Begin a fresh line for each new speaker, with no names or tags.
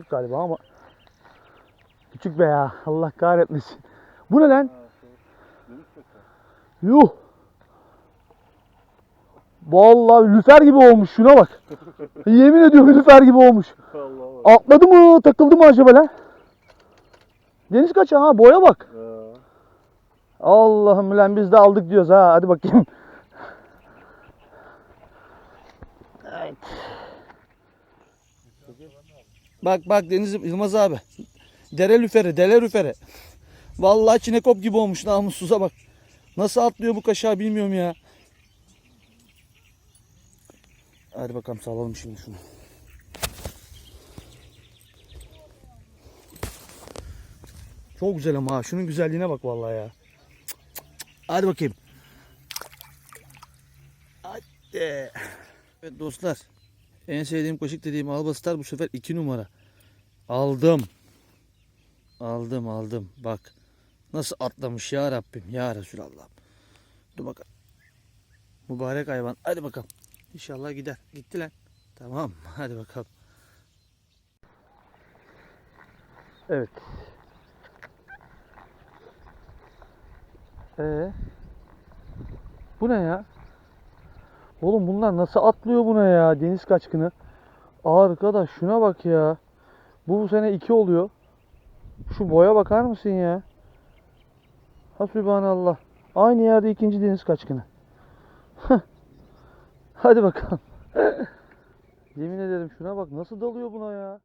Küçük galiba ama. Küçük be ya. Allah kahretmesin. Bu ne lan? Yuh. Vallahi lüfer gibi olmuş. Şuna bak. Yemin ediyorum lüfer gibi olmuş.
Allah Allah.
Atladı mı? Takıldı mı acaba lan? Deniz kaçağı ha. Boya bak. Allah'ım lan biz de aldık diyoruz ha. Hadi bakayım. Evet. Bak bak Deniz Yılmaz abi. Dere lüferi, dere lüferi. Vallahi çinekop gibi olmuş namussuza bak. Nasıl atlıyor bu kaşağı bilmiyorum ya. Hadi bakalım salalım şimdi şunu. Çok güzel ama ha. Şunun güzelliğine bak vallahi ya. Hadi bakayım. Hadi. Evet dostlar. En sevdiğim kaşık dediğim Albastar bu sefer 2 numara. Aldım. Aldım aldım. Bak. Nasıl atlamış ya Rabbim. Ya Resulallah. Dur bakalım. Mübarek hayvan. Hadi bakalım. İnşallah gider. Gitti lan. Tamam. Hadi bakalım. Evet. Ee? Bu ne ya? Oğlum bunlar nasıl atlıyor buna ya deniz kaçkını? Arkadaş şuna bak ya. Bu bu sene 2 oluyor. Şu boya bakar mısın ya? Ha sübhanallah. Aynı yerde ikinci deniz kaçkını. Hadi bakalım. Yemin ederim şuna bak nasıl dalıyor buna ya.